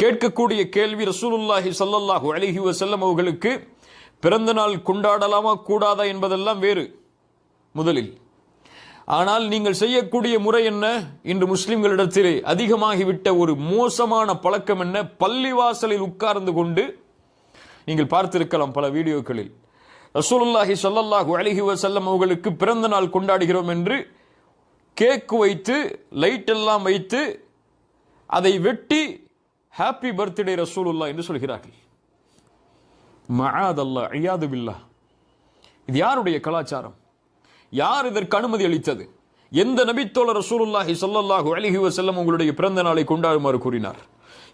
கேட்கக்கூடிய கேள்வி ரசூலுல்லாஹி சல்லல்லாஹு அலிஹி வசல்லம் அவர்களுக்கு பிறந்த நாள் கொண்டாடலாமா கூடாதா என்பதெல்லாம் வேறு முதலில். ஆனால் நீங்கள் செய்யக்கூடிய முறை என்ன? இன்று முஸ்லிம்களிடத்திலே அதிகமாகிவிட்ட ஒரு மோசமான பழக்கம் என்ன? பள்ளிவாசலில் உட்கார்ந்து கொண்டு நீங்கள் பார்த்திருக்கலாம் பல வீடியோக்களில். ரசூலுல்லாஹி சல்லல்லாஹு அலிஹி வசல்லம் அவர்களுக்கு பிறந்த நாள் கொண்டாடுகிறோம் என்று கேக் வைத்து லைட் எல்லாம் வைத்து அதை வெட்டி ஹாப்பி பர்த்டே ரசூலுல்லாஹ் என்று சொல்கிறார்கள். மகாதல்லா ஐயாது பில்லா இது யாருடைய கலாச்சாரம்? யார் இதற்கு அனுமதி அளித்தது? எந்த நபித்தோழர் ரசூலுல்லாஹி சொல்லல்லாஹு அலிஹி வசல்லம் உங்களுடைய பிறந்த நாளை கொண்டாடுமாறு கூறினார்?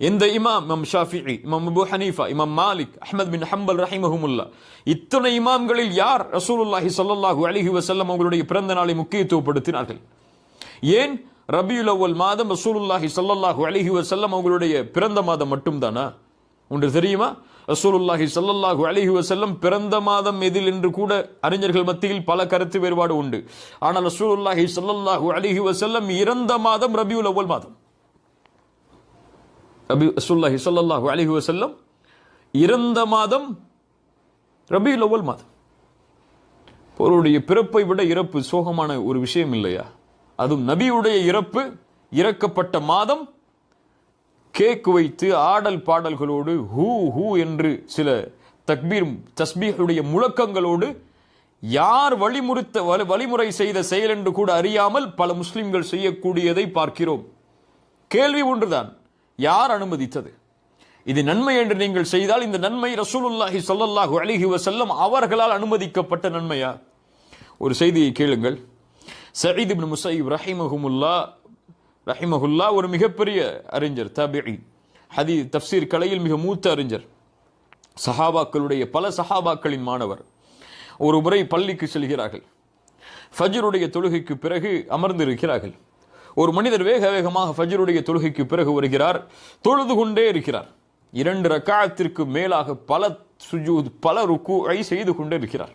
எந்த இமாம் இமாம் ஷாஃபி இமாம் அபு ஹனீஃபா இமாம் மாலிக் அஹமத் பின் ஹம்பல் ரஹிமஹுமுல்லா இத்தனை இமாம்களில் யார் ரசூலுல்லாஹி சொல்லல்லாஹு அலிஹி வசல்லம் உங்களுடைய பிறந்த நாளை முக்கியத்துவப்படுத்தினார்கள்? ஏன் ரபியுல் அவ்வல் மாதம் ரசூலுல்லாஹி ஸல்லல்லாஹு அலஹி வசல்லம் அவங்களுடைய பிறந்த மாதம் மட்டும்தானா? ஒன்று தெரியுமா? ரசூலுல்லாஹி ஸல்லல்லாஹு அலைஹி வசல்லம் பிறந்த மாதம் எதில் என்று கூட அறிஞர்கள் மத்தியில் பல கருத்து வேறுபாடு உண்டு. ஆனால் ரசூலுல்லாஹி ஸல்லல்லாஹு அலைஹி வசல்லம் இறந்த மாதம் ரபியுல் அவ்வல் மாதம். ரபி ரசூல்லாஹி ஸல்லல்லாஹு அலைஹி வசல்லம் இறந்த மாதம் ரபியுல் அவ்வல் மாதம். ஒருவருடைய பிறப்பை விட இறப்பு சோகமான ஒரு விஷயம் இல்லையா? அதுவும் நபியுடைய இறப்பு இறக்கப்பட்ட மாதம் கேக் வைத்து ஆடல் பாடல்களோடு ஹூ ஹூ என்று சில தக்பீர் தஸ்பீஹுடைய முழக்கங்களோடு யார் வழிமுறுத்த வழிமுறை செய்த செயல் என்று கூட அறியாமல் பல முஸ்லிம்கள் செய்யக்கூடியதை பார்க்கிறோம். கேள்வி ஒன்றுதான் யார் அனுமதித்தது? இது நன்மை என்று நீங்கள் செய்தால் இந்த நன்மை ரசூலுல்லாஹி சொல்லல்லாஹு அலிஹி வசல்லம் அவர்களால் அனுமதிக்கப்பட்ட நன்மையா? ஒரு செய்தியை கேளுங்கள். சயீத் இப்னு முசைப் ரஹிமஹுமுல்லா ரஹிமஹுல்லா ஒரு மிகப்பெரிய அறிஞர் தபிஇ ஹதி தப்சீர் கலையில் மிக மூத்த அறிஞர். சஹாபாக்களுடைய பல சஹாபாக்களின் மாணவர். ஒரு முறை பள்ளிக்கு செல்கிறார்கள். ஃபஜ்ருடைய தொழுகைக்கு பிறகு அமர்ந்திருக்கிறார்கள். ஒரு மனிதர் வேக வேகமாக ஃபஜ்ருடைய தொழுகைக்கு பிறகு வருகிறார். தொழுது கொண்டே இருக்கிறார். இரண்டு ரக்காயத்திற்கு மேலாக பல சுஜூத் பல ருக்குஐ செய்து கொண்டே இருக்கிறார்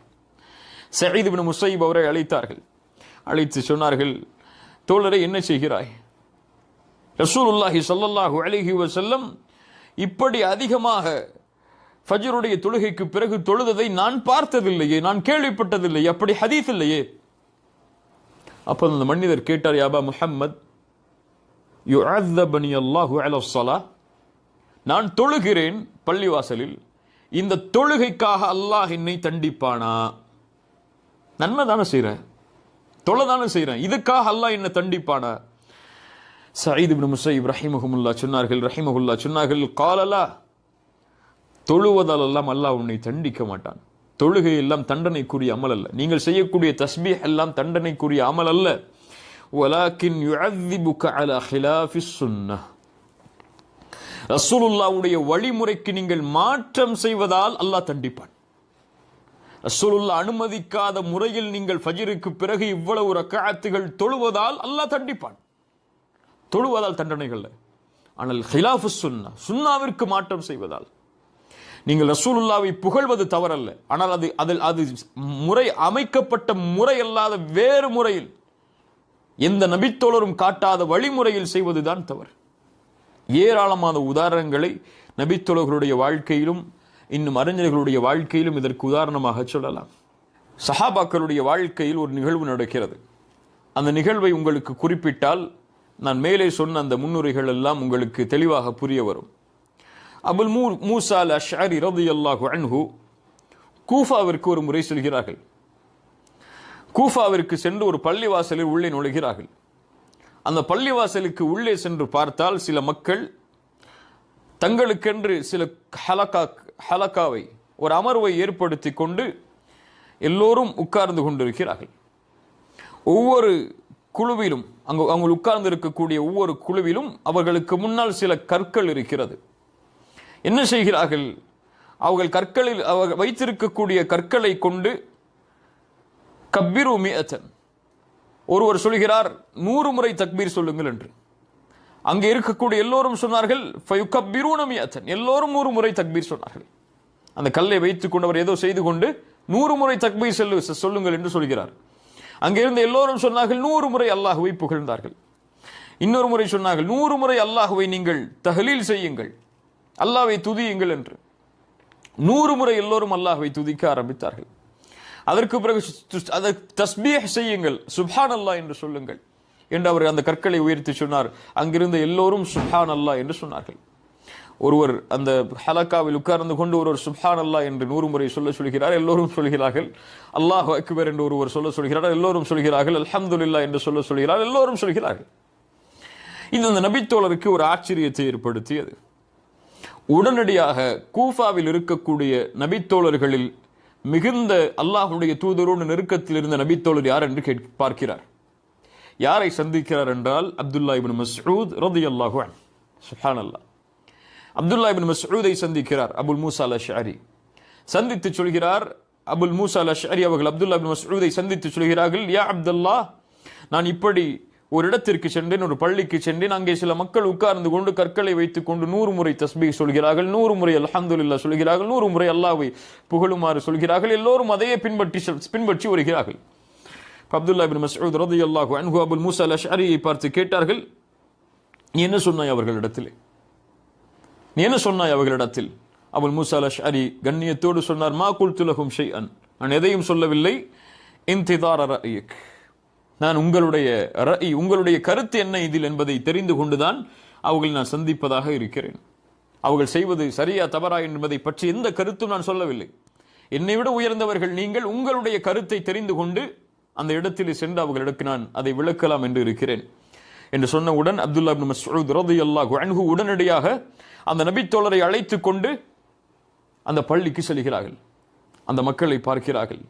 சயீத் பின் முசைப் அவரை அழைத்தார்கள். அழைத்து சொன்னார்கள் தோழரை என்ன செய்கிறாய்? ரசூலுல்லாஹி சல்லல்லாஹு அலைஹி வஸல்லம் இப்படி அதிகமாக ஃபஜருடைய தொழுகைக்கு பிறகு தொழுததை நான் பார்த்ததில்லையே நான் கேள்விப்பட்டதில்லையே அப்படி ஹதீஸ் இல்லையே? அப்போ அந்த மனிதர் கேட்டார் யாபா முஹம்மத் யுஅzzபனி அல்லாஹு அலா நான் தொழுகிறேன் பள்ளிவாசலில் இந்த தொழுகைக்காக அல்லாஹ் என்னை தண்டிப்பானா? நன்மை தானே செய்கிறேன் தொலை தானே செய்கிறேன் இதுக்காக அல்லாஹ் என்ன தண்டிப்பானா? சயீத் இப்னு முசைப் ரஹிமஹமுல்லா சொன்னார்கள் ரஹிமஹுல்லா சொன்னார்கள் காலலா தொழுவதால் எல்லாம் அல்லாஹ் உன்னை தண்டிக்க மாட்டான். தொழுகை எல்லாம் தண்டனைக்குரிய அமல் அல்ல. நீங்கள் செய்யக்கூடிய தஸ்பீ எல்லாம் தண்டனைக்குரிய அமல் அல்ல. வலாக்கின் யுஅذிபுக அலா ஹிலாஃபி சுன்னஹ். ரசூலுல்லாவுடைய வழிமுறைக்கு நீங்கள் மாற்றம் செய்வதால் அல்லாஹ் தண்டிப்பான். ரசூலுல்லா அனுமதிக்காத முறையில் நீங்கள் ஃபஜிருக்கு பிறகு இவ்வளவு ரக்காத்துகள் தொழுவதால் அல்லாஹ் தண்டிப்பான். தொழுவதால் தண்டனைகள். ஆனால் ஹிலாஃபு சுன்னா சுன்னாவிற்கு மாற்றம் செய்வதால். நீங்கள் ரசூலுல்லாவை புகழ்வது தவறல்ல. ஆனால் அது அதில் அது முறை அமைக்கப்பட்ட முறை அல்லாத வேறு முறையில் எந்த நபித்தோழரும் காட்டாத வழிமுறையில் செய்வதுதான் தவறு. ஏராளமான உதாரணங்களை நபித்தோழர்களுடைய வாழ்க்கையிலும் இன்னும் அறிஞர்களுடைய வாழ்க்கையிலும் இதற்கு உதாரணமாக சொல்லலாம். சஹாபாக்களுடைய வாழ்க்கையில் ஒரு நிகழ்வு நடக்கிறது. அந்த நிகழ்வை உங்களுக்கு குறிப்பிட்டால் நான் மேலே சொன்ன அந்த முன்னுரைகள் எல்லாம் உங்களுக்கு தெளிவாக புரிய வரும். அபுல் மூ மூசா அல் அஷாரி ரது அல்லாஹு அன்ஹு கூஃபாவிற்கு ஒரு முறை செல்கிறார்கள். கூஃபாவிற்கு சென்று ஒரு பள்ளிவாசலில் உள்ளே நுழைகிறார்கள். அந்த பள்ளிவாசலுக்கு உள்ளே சென்று பார்த்தால் சில மக்கள் தங்களுக்கென்று சில ஹலக்கா ஹலக்காவை ஒரு அமர்வை ஏற்படுத்தி கொண்டு எல்லோரும் உட்கார்ந்து கொண்டிருக்கிறார்கள். ஒவ்வொரு குழுவிலும் அங்கு அவங்க உட்கார்ந்து இருக்கக்கூடிய ஒவ்வொரு குழுவிலும் அவர்களுக்கு முன்னால் சில கற்கள் இருக்கிறது. என்ன செய்கிறார்கள்? அவர்கள் கற்களில் அவர்கள் வைத்திருக்கக்கூடிய கற்களை கொண்டு கப்பிரு மியத்தன். ஒருவர் சொல்கிறார் நூறு முறை தக்பீர் சொல்லுங்கள் என்று. அங்கே இருக்கக்கூடிய எல்லோரும் சொன்னார்கள் எல்லோரும் நூறு முறை தக்பீர் சொன்னார்கள். அந்த கல்லை வைத்துக் கொண்டவர் ஏதோ செய்து கொண்டு நூறு முறை தக்பீர் செல்லு சொல்லுங்கள் என்று சொல்கிறார். அங்கே எல்லோரும் சொன்னார்கள் நூறு முறை அல்லாஹுவை புகழ்ந்தார்கள். இன்னொரு முறை சொன்னார்கள் நூறு முறை அல்லாஹுவை நீங்கள் தஹலீல் செய்யுங்கள் அல்லாவை துதியுங்கள் என்று. நூறு முறை எல்லோரும் அல்லாஹுவை துதிக்க ஆரம்பித்தார்கள். அதற்கு பிறகு அதை தஸ்பீஹ் செய்யுங்கள் சுபான் அல்லாஹ் என்று சொல்லுங்கள். என்று அவர் அந்த கற்களை உயர்த்தி சொன்னார். அங்கிருந்த எல்லோரும் சுஹான் அல்லாஹ் என்று சொன்னார்கள். ஒருவர் அந்த ஹலக்காவில் உட்கார்ந்து கொண்டு ஒருவர் சுப்ஹான் அல்லா என்று நூறு முறை சொல்ல சொல்கிறார். எல்லோரும் சொல்கிறார்கள். அல்லாஹ் அக்பர் என்று ஒருவர் சொல்ல சொல்கிறார். எல்லோரும் சொல்கிறார்கள். அல்ஹம்துல்லா என்று சொல்ல சொல்கிறார். எல்லோரும் சொல்கிறார்கள். இது அந்த நபித்தோழருக்கு ஒரு ஆச்சரியத்தை ஏற்படுத்தியது. உடனடியாக கூஃபாவில் இருக்கக்கூடிய நபித்தோழர்களில் மிகுந்த அல்லாஹுடைய தூதரோடு நெருக்கத்தில் இருந்த நபித்தோழர் யார் என்று கேட் பார்க்கிறார். யாரை சந்திக்கிறார் என்றால் அப்துல்லா இபின் மஸ்ரூத் ரதி அல்லாஹு சுஹான் அல்லா அப்துல்லா இபின் மஸ்ஊதை சந்திக்கிறார் அபுல் மூசா அல் அஷ்அரி சந்தித்து சொல்கிறார் அபுல் மூசா அல் அவர்கள் அப்துல்லா இபின் மஸ்ஊதை சந்தித்து சொல்கிறார்கள் யா அப்துல்லா நான் இப்படி ஒரு இடத்திற்கு சென்றேன் ஒரு பள்ளிக்கு சென்றேன். அங்கே சில மக்கள் உட்கார்ந்து கொண்டு கற்களை வைத்துக் கொண்டு நூறு முறை தஸ்பீ சொல்கிறார்கள். நூறு முறை அல்ஹம்துலில்லாஹ் சொல்கிறார்கள். நூறு முறை அல்லாவை புகழுமாறு சொல்கிறார்கள். எல்லோரும் அதையே பின்பற்றி பின்பற்றி வருகிறார்கள். அப்துல்லா அப்துல்லா மசூத் ரதி அல்லாஹு அன்ஹு அபுல் மூசா அல் அஷ்அரியை பார்த்து கேட்டார்கள் நீ என்ன சொன்னாய் அவர்களிடத்திலே? நீ என்ன சொன்னாய் அவர்களிடத்தில்? அபுல் மூசா அல் அஷ்அரி கண்ணியத்தோடு சொன்னார் மா குல்து லஹும் ஷைஅன். நான் எதையும் சொல்லவில்லை. இன்திதார ரஅய்க். நான் உங்களுடைய ரஅய் உங்களுடைய கருத்து என்ன இதில் என்பதை தெரிந்து கொண்டுதான் அவர்கள் நான் சந்திப்பதாக இருக்கிறேன். அவர்கள் செய்வது சரியா தவறா என்பதை பற்றி எந்த கருத்தும் நான் சொல்லவில்லை. என்னை விட உயர்ந்தவர்கள் நீங்கள் உங்களுடைய கருத்தை தெரிந்து கொண்டு அந்த இடத்தில் சென்று அவர்களுக்கு நான் அதை விளக்கலாம் என்று இருக்கிறேன். என்று சொன்னவுடன் அப்துல்லா இப்னு மஸ்ஊத் ரலியல்லாஹு அன்ஹு உடனடியாக அந்த நபித்தோழரை அழைத்து கொண்டு அந்த பள்ளிக்கு செல்கிறார்கள். அந்த மக்களை பார்க்கிறார்கள்.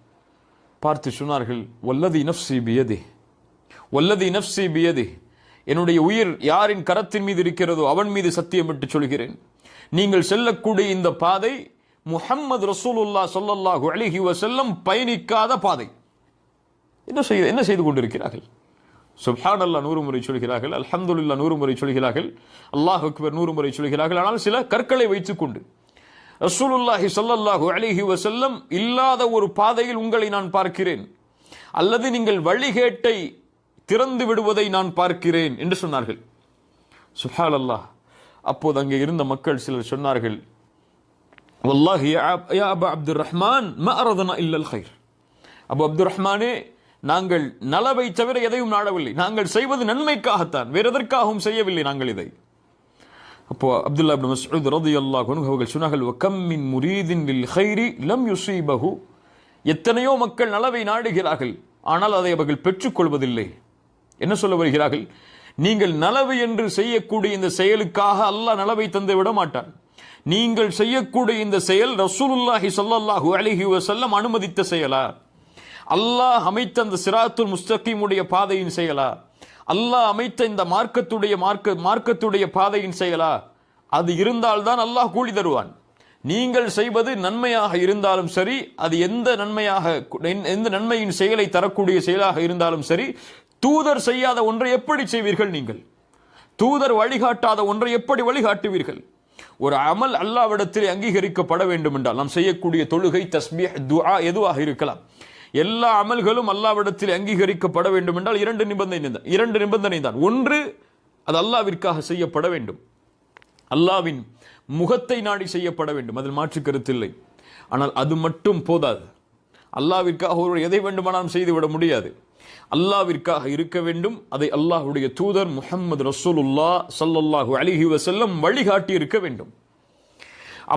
பார்த்து சொன்னார்கள் வல்லதி நஃப்சி பியதி வல்லதி நஃப்சி பியதி என்னுடைய உயிர் யாரின் கரத்தின் மீது இருக்கிறதோ அவன் மீது சத்தியமிட்டு சொல்கிறேன். நீங்கள் செல்லக்கூடிய இந்த பாதை முஹம்மது ரசூலுல்லாஹ் சொல்லல்லாஹு அலைஹி வசல்லம் பயணிக்காத பாதை. என்ன செய்து என்ன செய்து கொண்டிருக்கிறார்கள்? சுப்ஹான் அல்லா நூறு முறை சொல்கிறார்கள் அல்ஹம்துலில்லாஹ் நூறு முறை சொல்கிறார்கள் அல்லாஹ் அக்பர் நூறு முறை சொல்கிறார்கள் ஆனால் சில கற்களை வைத்துக்கொண்டு ரசூலுல்லாஹி சல்லல்லாஹு அலிஹி வசல்லம் இல்லாத ஒரு பாதையில் உங்களை நான் பார்க்கிறேன். அல்லது நீங்கள் வழிகேட்டை திறந்து விடுவதை நான் பார்க்கிறேன் என்று சொன்னார்கள். சுஹால் அல்லாஹ் அப்போது அங்கே இருந்த மக்கள் சிலர் சொன்னார்கள் வல்லாஹி யா அப்- அபா அப்துர் ரஹ்மான் ம அரதனா இல்லல் ஹைர் அபு அப்துர் ரஹ்மானே நாங்கள் நலவை தவிர எதையும் நாடவில்லை. நாங்கள் செய்வது நன்மைக்காகத்தான். வேறு எதற்காகவும் செய்யவில்லை நாங்கள் இதை. அப்போ அப்துல்லா இப்னு மஸ்ஊத் ரலியல்லாஹு அன்ஹு அவர்கள் சொன்னார்கள் வகம் முரீதின் லில் கைரி லம் யுசீபஹு. எத்தனையோ மக்கள் நலவை நாடுகிறார்கள் ஆனால் அதை அவர்கள் பெற்றுக்கொள்வதில்லை. என்ன சொல்ல வருகிறார்கள்? நீங்கள் நலவு என்று செய்யக்கூடிய இந்த செயலுக்காக அல்லாஹ் நலவை தந்து விட மாட்டான். நீங்கள் செய்யக்கூடிய இந்த செயல் ரசூலுல்லாஹி ஸல்லல்லாஹு அலிஹி வசல்லம் அனுமதித்த செயலா? அல்லாஹ் அமைத்த அந்த சிராத்துல் முஸ்தகீமுடைய பாதையின் செயலா? அல்லாஹ் அமைத்த இந்த மார்க்கத்துடைய மார்க்க மார்க்கத்துடைய பாதையின் செயலா? அது இருந்தால்தான் அல்லாஹ் கூலி தருவான். நீங்கள் செய்வது நன்மையாக இருந்தாலும் சரி அது எந்த நன்மையாக எந்த நன்மையின் செயலை தரக்கூடிய செயலாக இருந்தாலும் சரி தூதர் செய்யாத ஒன்றை எப்படி செய்வீர்கள் நீங்கள்? தூதர் வழிகாட்டாத ஒன்றை எப்படி வழிகாட்டுவீர்கள்? ஒரு அமல் அல்லாவிடத்தில் அங்கீகரிக்கப்பட வேண்டும் என்றால் நாம் செய்யக்கூடிய தொழுகை தஸ்பீஹ் துஆ எதுவாக இருக்கலாம். எல்லா அமல்களும் அல்லாவிடத்தில் அங்கீகரிக்கப்பட வேண்டும் என்றால் இரண்டு நிபந்தனை தான். இரண்டு நிபந்தனை தான். ஒன்று அது அல்லாவிற்காக செய்யப்பட வேண்டும். அல்லாவின் முகத்தை நாடி செய்யப்பட வேண்டும். அதில் மாற்று கருத்தில்லை ஆனால் அது மட்டும் போதாது. அல்லாவிற்காக ஒருவர் எதை வேண்டுமானாலும் செய்துவிட முடியாது. அல்லாவிற்காக இருக்க வேண்டும். அதை அல்லாஹ்வுடைய தூதர் முஹம்மது ரசூலுல்லா ஸல்லல்லாஹு அலிஹி வசல்லம் வழிகாட்டி இருக்க வேண்டும்.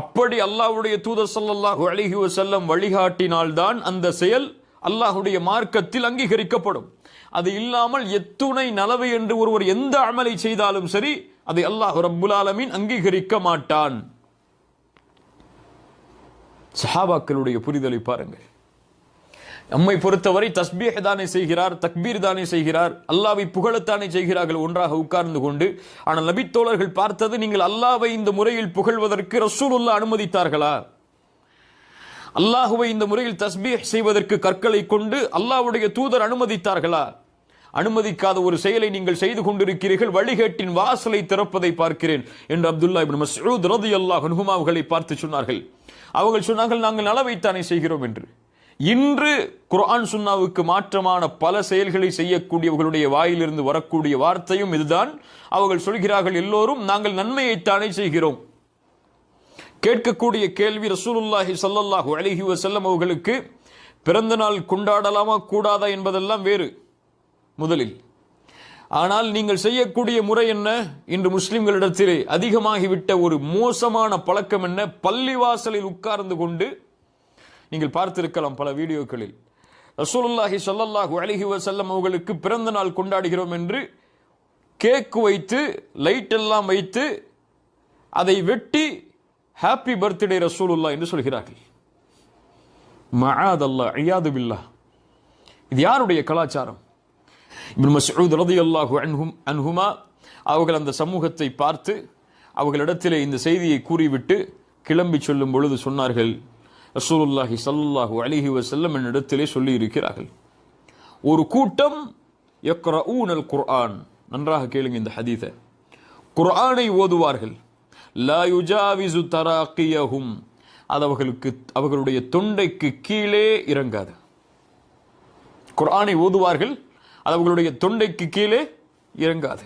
அப்படி அல்லாஹுடைய தூதர் ஸல்லல்லாஹு அலிஹி வசல்லம் வழிகாட்டினால்தான் அந்த செயல் அல்லாஹுடைய மார்க்கத்தில் அங்கீகரிக்கப்படும். அது இல்லாமல் எத்துணை நலவு என்று ஒருவர் எந்த அமலை செய்தாலும் சரி அதை அல்லாஹ் ரப்புல் ஆலமீன் அங்கீகரிக்க மாட்டான். சஹாபாக்களுடைய புரிதலை பாருங்கள். நம்மை பொறுத்தவரை தஸ்பீஹ் தானே செய்கிறார் தக்பீர் தானே செய்கிறார் அல்லாவை புகழத்தானே செய்கிறார்கள் ஒன்றாக உட்கார்ந்து கொண்டு ஆனால் நபித்தோழர்கள் பார்த்தது நீங்கள் அல்லாவை இந்த முறையில் புகழ்வதற்கு ரசூலுல்லா அனுமதித்தார்களா? அல்லாஹுவை இந்த முறையில் தஸ்பீஹ் செய்வதற்கு கற்களை கொண்டு அல்லாஹ்வுடைய தூதர் அனுமதித்தார்களா? அனுமதிக்காத ஒரு செயலை நீங்கள் செய்து கொண்டிருக்கிறீர்கள் வழிகேட்டின் வாசலை திறப்பதை பார்க்கிறேன் என்று அப்துல்லா இப்னு மஸ்ஊத் ரதி அல்லாஹ் அவர்களை பார்த்து சொன்னார்கள். அவர்கள் சொன்னார்கள் நாங்கள் நலவைத்தானே செய்கிறோம் என்று. இன்று குரான் சுன்னாவுக்கு மாற்றமான பல செயல்களை செய்யக்கூடியவர்களுடைய வாயிலிருந்து வரக்கூடிய வார்த்தையும் இதுதான். அவர்கள் சொல்கிறார்கள் எல்லோரும் நாங்கள் நன்மையைத்தானே செய்கிறோம். கேட்கக்கூடிய கேள்வி ரசூலுல்லாஹி சல்லல்லாஹு அலிஹி வசல்லம் அவர்களுக்கு பிறந்த நாள் கொண்டாடலாமா கூடாதா என்பதெல்லாம் வேறு முதலில். ஆனால் நீங்கள் செய்யக்கூடிய முறை என்ன? இன்று முஸ்லிம்களிடத்திலே அதிகமாகிவிட்ட ஒரு மோசமான பழக்கம் என்ன? பள்ளிவாசலில் உட்கார்ந்து கொண்டு நீங்கள் பார்த்திருக்கலாம் பல வீடியோக்களில். ரசூலுல்லாஹி சல்லல்லாஹு அலிஹி வசல்லம் அவர்களுக்கு பிறந்த நாள் கொண்டாடுகிறோம் என்று கேக் வைத்து லைட் எல்லாம் வைத்து அதை வெட்டி ஹாப்பி பர்த்டே ரசூலுல்லாஹ் என்று சொல்கிறார்கள். மஆத் அல்லா ஐயாது பில்லா இது யாருடைய கலாச்சாரம்? இப்னு மஸ்ஊத் ரலியல்லாஹு அன்ஹும் அன்ஹுமா அவர்கள் அந்த சமூகத்தை பார்த்து அவர்களிடத்திலே இந்த செய்தியை கூறிவிட்டு கிளம்பி சொல்லும் பொழுது சொன்னார்கள் ரசூலுல்லாஹி ஸல்லல்லாஹு அலிஹி வசல்லம் என்னிடத்திலே சொல்லி இருக்கிறார்கள் ஒரு கூட்டம் யக்ரஊனல் குர்ஆன். நன்றாக கேளுங்க இந்த ஹதீத குர்ஆனை ஓதுவார்கள். லா யுஜாவிசு தராக்கியஹும். அது அவர்களுக்கு அவர்களுடைய தொண்டைக்கு கீழே இறங்காது. குரானை ஓதுவார்கள் அது அவர்களுடைய தொண்டைக்கு கீழே இறங்காது.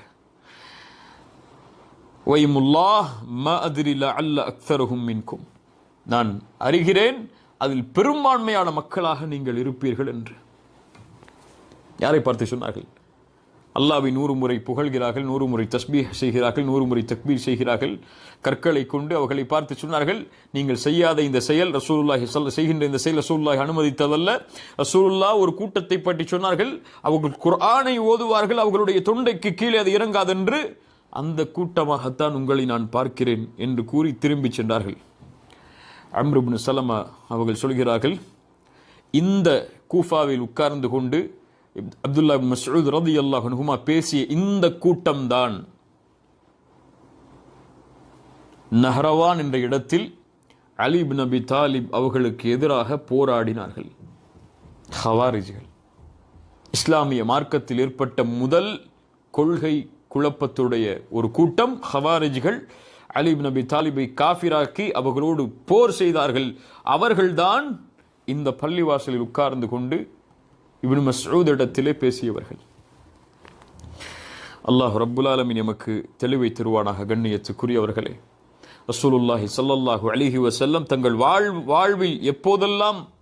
வைமுல்லாஹ் ம அதிரில அல்ல அக்தருகும் மின்கும். நான் அறிகிறேன் அதில் பெரும்பான்மையான மக்களாக நீங்கள் இருப்பீர்கள் என்று. யாரை பார்த்து சொன்னார்கள்? அல்லாவை நூறு முறை புகழ்கிறார்கள் நூறு முறை தஸ்பீஹ் செய்கிறார்கள் நூறு முறை தக்பீர் செய்கிறார்கள். கற்களை கொண்டு அவர்களை பார்த்து சொன்னார்கள் நீங்கள் செய்யாத இந்த செயல் ரசூலுல்லாஹி செய்கின்ற இந்த செயல் ரசூலுல்லாஹி அனுமதித்ததல்ல. ரசூலுல்லா ஒரு கூட்டத்தை பற்றி சொன்னார்கள் அவர்கள் குர்ஆனை ஓதுவார்கள் அவர்களுடைய தொண்டைக்கு கீழே அது இறங்காதென்று. அந்த கூட்டமாகத்தான் உங்களை நான் பார்க்கிறேன் என்று கூறி திரும்பி சென்றார்கள். அம்ருபின் சலமா அவர்கள் சொல்கிறார்கள் இந்த கூஃபாவில் உட்கார்ந்து கொண்டு அப்துல்லா மசூத் ரதி அல்லாஹுமா பேசிய இந்த கூட்டம்தான் நஹரவான் என்ற இடத்தில் அலிப் நபி தாலிப் அவர்களுக்கு எதிராக போராடினார்கள். ஹவாரிஜிகள் இஸ்லாமிய மார்க்கத்தில் ஏற்பட்ட முதல் கொள்கை குழப்பத்துடைய ஒரு கூட்டம் ஹவாரிஜிகள் அலிப் நபி தாலிபை காஃபிராக்கி அவர்களோடு போர் செய்தார்கள். அவர்கள்தான் இந்த பள்ளிவாசலில் உட்கார்ந்து கொண்டு இவனு மஸ்ஊத் இடத்திலே பேசியவர்கள். அல்லாஹ் ரப்புலாலமின் எமக்கு தெளிவை தருவானாக கண்ணியத்துக்குரியவர்களே. ரசூலுல்லாஹி சல்லல்லாஹு அலிஹி வசல்லம் தங்கள் வாழ் வாழ்வில் எப்போதெல்லாம்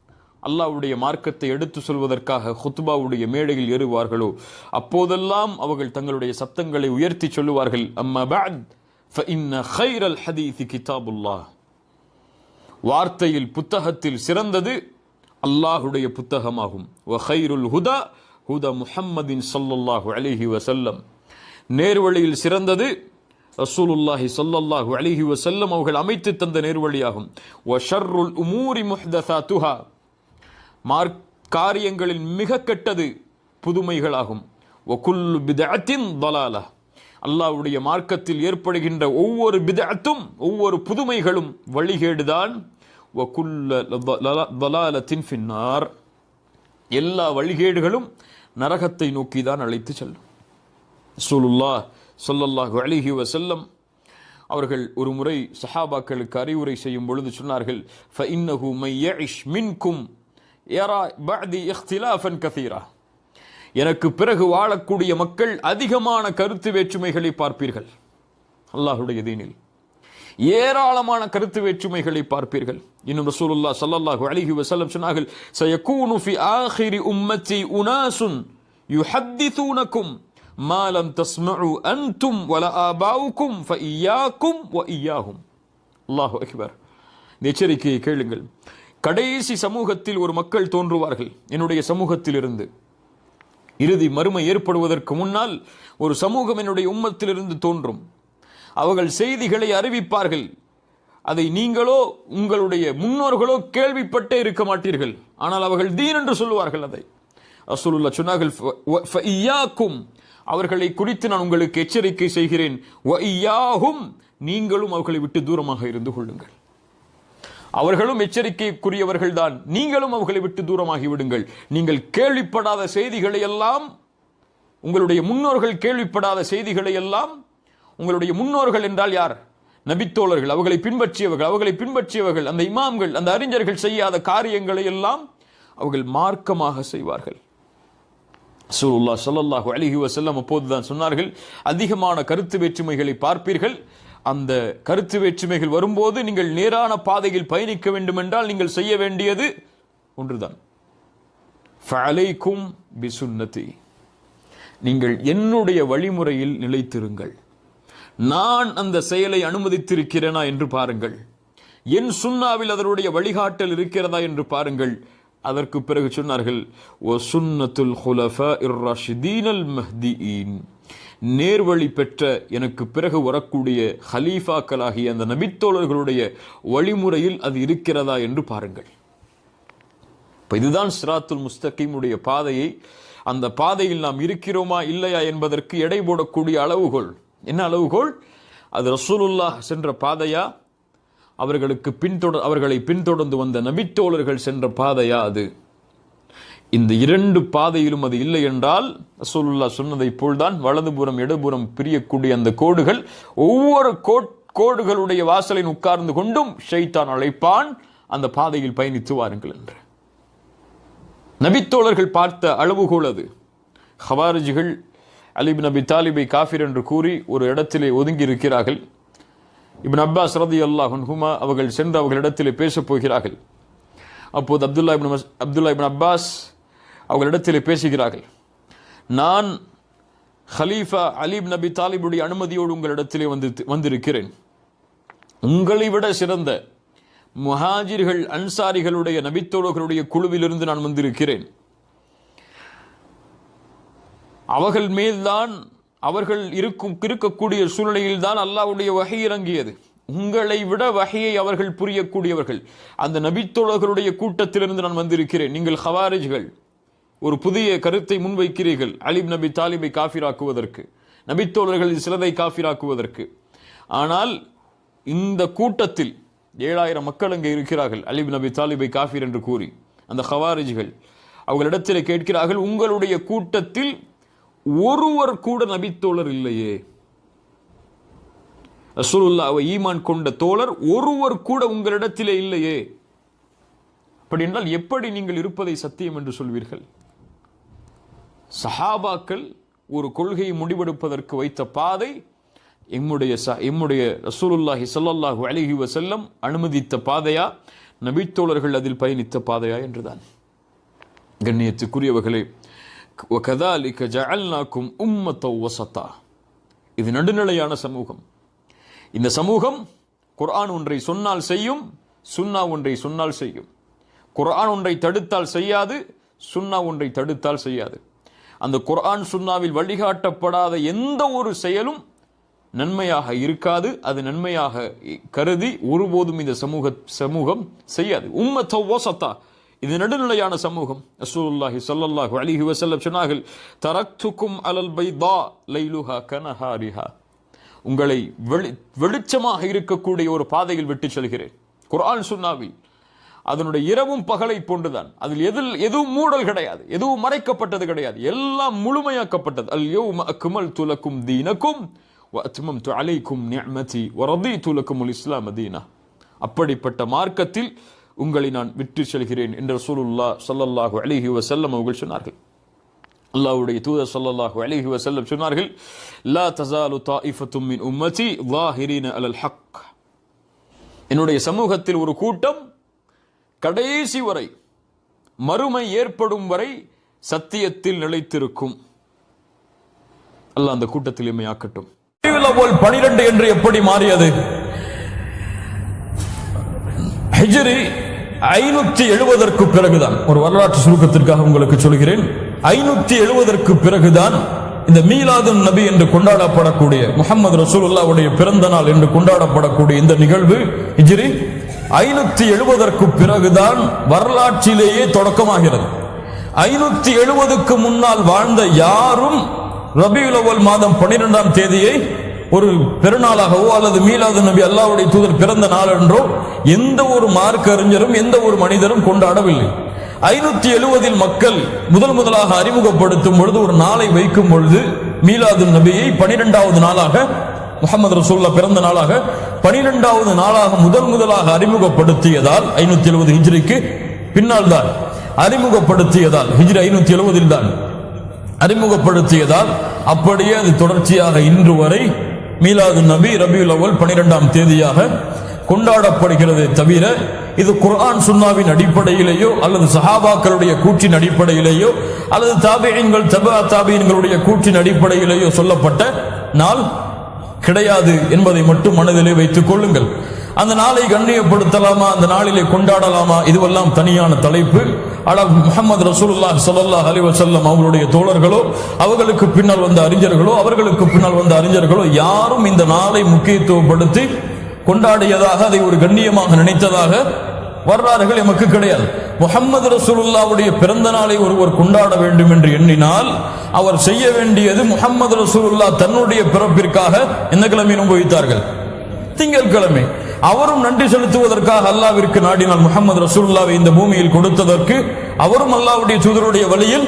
அல்லாஹ்வுடைய மார்க்கத்தை எடுத்து சொல்வதற்காக ஹுத்பாவுடைய மேடையில் ஏறுவார்களோ அப்போதெல்லாம் அவர்கள் தங்களுடைய சப்தங்களை உயர்த்தி சொல்லுவார்கள் அம்மா பஅத் ஃபஇன்ன கைரல் கிதாபுல்லாஹ். வார்த்தையில் புத்தகத்தில் சிறந்தது அல்லாஹுடைய புத்தகமாகும். ஒஹைருல் ஹுதா ஹுதா முஹம்மதின் சல்லல்லாஹு அலிஹி வசல்லம் நேர்வழியில் சிறந்தது ரசூலுல்லாஹி சல்லல்லாஹு அலிஹி வசல்லம் அவர்கள் அமைத்து தந்த நேர்வழியாகும். வஷர்ருல் உமூரி முஹ்தசா துஹா மார்க் காரியங்களின் மிக கெட்டது புதுமைகளாகும். ஒகுல் பிதத்தின் தலாலா. அல்லாவுடைய மார்க்கத்தில் ஏற்படுகின்ற ஒவ்வொரு பிதத்தும் ஒவ்வொரு புதுமைகளும் வழிகேடுதான். தலாலத்தின் பின்னார் எல்லா வழிகேடுகளும் நரகத்தை நோக்கி தான் அழைத்து செல்லும். சூலுல்லா சொல்லல்லாஹு அலிஹி வசல்லம் அவர்கள் ஒரு முறை சஹாபாக்களுக்கு அறிவுரை செய்யும் பொழுது சொன்னார்கள் ஃப இன்னஹு மையிஷ் மின்கும் ஏரா பஅதி இஹ்திலாஃபன் கதீரா எனக்கு பிறகு வாழக்கூடிய மக்கள் அதிகமான கருத்து வேற்றுமைகளை பார்ப்பீர்கள். அல்லாஹுடைய தீனில். ஏராளமான கருத்து வேற்றுமைகளை பார்ப்பீர்கள். இன்னும் ரசூலுல்லா சல்லல்லாஹு அலிஹி வசல்லம் சொன்னார்கள் சயகூனு ஃபி ஆகிரி உம்மத்தி உனாசுன் யுஹத்திஸூனகும் மா லம் வல ஆபாவுக்கும் ஃபஇய்யாக்கும் வ இய்யாஹும். அல்லாஹு எச்சரிக்கையை கேளுங்கள். கடைசி சமூகத்தில் ஒரு மக்கள் தோன்றுவார்கள் என்னுடைய சமூகத்திலிருந்து. இறுதி மறுமை ஏற்படுவதற்கு முன்னால் ஒரு சமூகம் என்னுடைய உம்மத்திலிருந்து தோன்றும். அவர்கள் செய்திகளை அறிவிப்பார்கள். அதை நீங்களோ உங்களுடைய முன்னோர்களோ கேள்விப்பட்டே இருக்க மாட்டீர்கள். ஆனால் அவர்கள் தீன் என்று சொல்லுவார்கள் அதை. ரசூலுல்லா சொன்னார்கள் "ஃப- அவர்களை குறித்து நான் உங்களுக்கு எச்சரிக்கை செய்கிறேன். நீங்களும் அவர்களை விட்டு தூரமாக இருந்து கொள்ளுங்கள். அவர்களும் எச்சரிக்கைக்குரியவர்கள் தான். நீங்களும் அவர்களை விட்டு தூரமாகி விடுங்கள். நீங்கள் கேள்விப்படாத செய்திகளை எல்லாம் உங்களுடைய முன்னோர்கள் கேள்விப்படாத செய்திகளை எல்லாம் உங்களுடைய முன்னோர்கள் என்றால் யார்? நபித்தோழர்கள் அவர்களை பின்பற்றியவர்கள் அவர்களை பின்பற்றியவர்கள் அந்த இமாம்கள் அந்த அறிஞர்கள் செய்யாத காரியங்களை எல்லாம் அவர்கள் மார்க்கமாக செய்வார்கள். ரசூலுல்லாஹ் சொல்லல்லாஹு அலைஹி வசல்லம் அப்போதுதான் சொன்னார்கள் அதிகமான கருத்து வேற்றுமைகளை பார்ப்பீர்கள். அந்த கருத்து வேற்றுமைகள் வரும்போது நீங்கள் நேரான பாதையில் பயணிக்க வேண்டும் என்றால் நீங்கள் செய்ய வேண்டியது ஒன்றுதான். ஃபஅலைக்கும் பிசுன்னதி. நீங்கள் என்னுடைய வழிமுறையில் நிலைத்திருங்கள். நான் அந்த செயலை அனுமதித்திருக்கிறேனா என்று பாருங்கள். என் சுன்னாவில் அதனுடைய வழிகாட்டல் இருக்கிறதா என்று பாருங்கள். அதற்கு பிறகு சொன்னார்கள் "வ சுன்னத்துல் ஹுலஃபா மஹ்தியின். நேர்வழி பெற்ற எனக்கு பிறகு வரக்கூடிய ஹலீஃபாக்களாகிய அந்த நபித்தோழர்களுடைய வழிமுறையில் அது இருக்கிறதா என்று பாருங்கள். இப்போ இதுதான் சிராத்துல் முஸ்தகீமுடைய பாதையை. அந்த பாதையில் நாம் இருக்கிறோமா இல்லையா என்பதற்கு எடை போடக்கூடிய அளவுகோல். என்ன அளவுகோல்? அது ரசூலுல்லாஹ் சென்ற பாதையா? அவர்களுக்கு பின்தொடர் அவர்களை பின்தொடர்ந்து வந்த நபித்தோழர்கள் சென்ற பாதையா அது? இந்த இரண்டு பாதையிலும் அது இல்லை என்றால் ரசூலுல்லா சொன்னதைப் போல்தான் வலதுபுறம் இடதுபுறம் பிரியக்கூடிய அந்த கோடுகள் ஒவ்வொரு கோட்- கோடுகளுடைய வாசலில் உட்கார்ந்து கொண்டும் ஷைத்தான் அழைப்பான் அந்த பாதையில் பயணித்து வாருங்கள் என்று. நபித்தோழர்கள் பார்த்த அளவுகோல் அது. ஹவாரிஜிகள் அலிபின் நபி தாலிபை காஃபிர் என்று கூறி ஒரு இடத்திலே ஒதுங்கி இருக்கிறார்கள் இபின் அப்பாஸ் ரதி அல்லாஹ் ஹுமா அவர்கள் சென்று அவர்களிடத்திலே பேசப் போகிறார்கள். அப்போது அப்துல்லா இபின் மஸ் அப்துல்லா இபின் அப்பாஸ் அவர்களிடத்திலே பேசுகிறார்கள். நான் ஹலீஃபா அலிப் நபி தாலிபுடைய அனுமதியோடு உங்களிடத்திலே வந்து வந்திருக்கிறேன். உங்களை விட சிறந்த முஹாஜிர்கள் அன்சாரிகளுடைய நபித்தோழர்களுடைய குழுவிலிருந்து நான் வந்திருக்கிறேன். அவர்கள் மேல்தான் அவர்கள் இருக்கும் இருக்கக்கூடிய சூழ்நிலையில் தான் அல்லாவுடைய வகை இறங்கியது. உங்களை விட வகையை அவர்கள் புரியக்கூடியவர்கள். அந்த நபித்தோழர்களுடைய கூட்டத்திலிருந்து நான் வந்திருக்கிறேன். நீங்கள் ஹவாரிஜ்கள் ஒரு புதிய கருத்தை முன்வைக்கிறீர்கள். அலிப் நபி தாலிபை காஃபிராக்குவதற்கு நபித்தோழர்களில் சிலதை காஃபிராக்குவதற்கு. ஆனால் இந்த கூட்டத்தில் ஏழாயிரம் மக்கள் அங்கே இருக்கிறார்கள். அலிப் நபி தாலிபை காஃபிர் என்று கூறி அந்த ஹவாரிஜ்கள் அவர்களிடத்தில் கேட்கிறார்கள் உங்களுடைய கூட்டத்தில் ஒருவர் கூட நபித்தோழர் இல்லையே. ரசூலுல்லாஹ்வை ஈமான் கொண்ட தோழர் ஒருவர் கூட உங்களிடத்திலே இல்லையே. அப்படி என்றால் எப்படி நீங்கள் இருப்பதை சத்தியம் என்று சொல்வீர்கள்? சஹாபாக்கள் ஒரு கொள்கையை முடிவெடுப்பதற்கு வைத்த பாதை எம்முடைய ச எம்முடைய ரசூலுல்லாஹி சல்லாஹூ அலைஹி வசல்லம் அனுமதித்த பாதையா? நபித்தோழர்கள் அதில் பயணித்த பாதையா என்றுதான். கண்ணியத்துக்குரியவர்களே ஒகதாலிக்க ஜஅல்னாக்கும் உம்மத்தௌ வசத்தா இது நடுநிலையான சமூகம். இந்த சமூகம் குர்ஆன் ஒன்றை சொன்னால் செய்யும் சுன்னா ஒன்றை சொன்னால் செய்யும். குர்ஆன் ஒன்றை தடுத்தால் செய்யாது சுன்னா ஒன்றை தடுத்தால் செய்யாது. அந்த குர்ஆன் சுன்னாவில் வழிகாட்டப்படாத எந்த ஒரு செயலும் நன்மையாக இருக்காது அது நன்மையாக கருதி ஒருபோதும் இந்த சமூக சமூகம் செய்யாது. உம்மத்தோ சத்தா இது நடுநிலையான சமூகம். அசூல்லாஹி சல்லல்லாஹு அலிஹி வசல்லம் சொன்னார்கள் தரக்துக்கும் அலல் பைதா லைலுஹா கனஹாரிஹா. உங்களை வெளி வெளிச்சமாக இருக்கக்கூடிய ஒரு பாதையில் விட்டு செல்கிறேன். குரான் சுன்னாவில். அதனுடைய இரவும் பகலை போன்றுதான். அதில் எதில் எதுவும் மூடல் கிடையாது. எதுவும் மறைக்கப்பட்டது கிடையாது. எல்லாம் முழுமையாக்கப்பட்டது. அல்யோ அக்குமல் துலக்கும் தீனக்கும் அத்துமம் அலைக்கும் நியமதி ஒரதி துலக்கும் இஸ்லாம் அதீனா அப்படிப்பட்ட மார்க்கத்தில் உங்களை நான் விட்டு செல்கிறேன் என்று ரசூலுல்லா சல்லல்லாஹு அலிஹி வசல்லம் அவர்கள் சொன்னார்கள். அல்லாவுடைய தூதர் சல்லல்லாஹு அலிஹி வசல்லம் சொன்னார்கள் என்னுடைய சமூகத்தில் ஒரு கூட்டம் கடைசி வரை மறுமை ஏற்படும் வரை சத்தியத்தில் நிலைத்திருக்கும். அல்ல அந்த கூட்டத்தில் ஆக்கட்டும். போல் பனிரெண்டு என்று எப்படி மாறியது? ஹிஜ்ரி ஐநூத்தி எழுபதற்கு பிறகுதான். ஒரு வரலாற்று சுருக்கத்திற்காக உங்களுக்கு சொல்கிறேன். ஐநூத்தி எழுபதற்கு பிறகுதான் இந்த மீலாதுன் நபி என்று கொண்டாடப்படக்கூடிய முகமது ரசூலுல்லாவுடைய பிறந்த நாள் என்று கொண்டாடப்படக்கூடிய இந்த நிகழ்வு ஹிஜிரி ஐநூத்தி எழுபதற்கு பிறகுதான் வரலாற்றிலேயே தொடக்கமாகிறது. ஐநூத்தி எழுபதுக்கு முன்னால் வாழ்ந்த யாரும் ரபி மாதம் பன்னிரெண்டாம் தேதியை ஒரு பெருநாளாகவோ அல்லது மீலாது நபி அல்லாவுடைய தூதர் பிறந்த நாள் என்றோ எந்த ஒரு மார்க்க அறிஞரும் எந்த ஒரு மனிதரும் கொண்டாடவில்லை. ஐநூத்தி எழுபதில் மக்கள் முதல் முதலாக அறிமுகப்படுத்தும் பொழுது ஒரு நாளை வைக்கும் பொழுது மீலாது நபியை பனிரெண்டாவது நாளாக முகமது ரசூல்லா பிறந்த நாளாக பனிரெண்டாவது நாளாக முதல் முதலாக அறிமுகப்படுத்தியதால் ஐநூத்தி எழுபது ஹிஜ்ரிக்கு பின்னால் தான் அறிமுகப்படுத்தியதால் ஹிஜ்ரி ஐநூத்தி எழுபதில் தான் அறிமுகப்படுத்தியதால் அப்படியே அது தொடர்ச்சியாக இன்று வரை மீலாது நபி ரபியுல் அவல் பனிரெண்டாம் தேதியாக கொண்டாடப்படுகிறது தவிர இது குர்ஆன் சுன்னாவின் அடிப்படையிலேயோ அல்லது சஹாபாக்களுடைய கூற்றின் அடிப்படையிலேயோ அல்லது தாபியன்கள் தபா தாபியன்களுடைய கூற்றின் அடிப்படையிலேயோ சொல்லப்பட்ட நாள் கிடையாது என்பதை மட்டும் மனதிலே வைத்துக் கொள்ளுங்கள். அந்த நாளை கண்ணியப்படுத்தலாமா? அந்த நாளிலே கொண்டாடலாமா? இதுவெல்லாம் தனியான தலைப்பு. ஆனால் முகமது ரசூலுல்லாஹ் சல்லா அலி வசல்லம் அவர்களுடைய தோழர்களோ அவர்களுக்கு பின்னால் வந்த அறிஞர்களோ அவர்களுக்கு பின்னால் வந்த அறிஞர்களோ யாரும் இந்த நாளை முக்கியத்துவப்படுத்தி கொண்டாடியதாக அதை ஒரு கண்ணியமாக நினைத்ததாக வரலாறுகள் எமக்கு கிடையாது. முகமது ரசூலுல்லாவுடைய பிறந்த நாளை ஒருவர் கொண்டாட வேண்டும் என்று எண்ணினால் அவர் செய்ய வேண்டியது முகமது ரசூலுல்லா தன்னுடைய பிறப்பிற்காக எந்த கிழமை அனுபவித்தார்கள் திங்கட்கிழமை. அவரும் நன்றி செலுத்துவதற்காக அல்லாவிற்கு நாடினால் முகமது ரசூல்லாவை இந்த பூமியில் கொடுத்ததற்கு அவரும் அல்லாவுடைய தூதருடைய வழியில்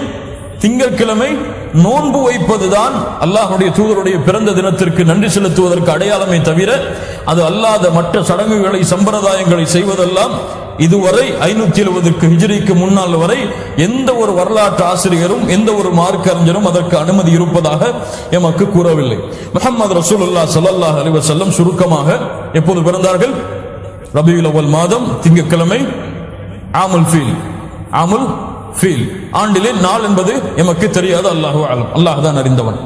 திங்கட்கிழமை நோன்பு வைப்பதுதான் அல்லாஹுடைய தூதருடைய பிறந்த தினத்திற்கு நன்றி செலுத்துவதற்கு அடையாளமே தவிர அது அல்லாத மற்ற சடங்குகளை சம்பிரதாயங்களை செய்வதெல்லாம் இதுவரை ஐநூத்தி எழுபதுக்கு ஹிஜிரிக்கு முன்னால் வரை எந்த ஒரு வரலாற்று ஆசிரியரும் எந்த ஒரு மார்க்க அறிஞரும் அதற்கு அனுமதி இருப்பதாக எமக்கு கூறவில்லை. முகமது ரசூலுல்லாஹ் ஸல்லல்லாஹு அலிவசல்லம் சுருக்கமாக எப்போது பிறந்தார்கள்? ரபியுல் அவல் மாதம் திங்கட்கிழமை ஆமுல் ஃபீல் ஆமுல் ஃபீல். ஆண்டிலே நாள் என்பது எமக்கு தெரியாது அல்லாஹு அலம். அல்லாஹ் தான் அறிந்தவன்.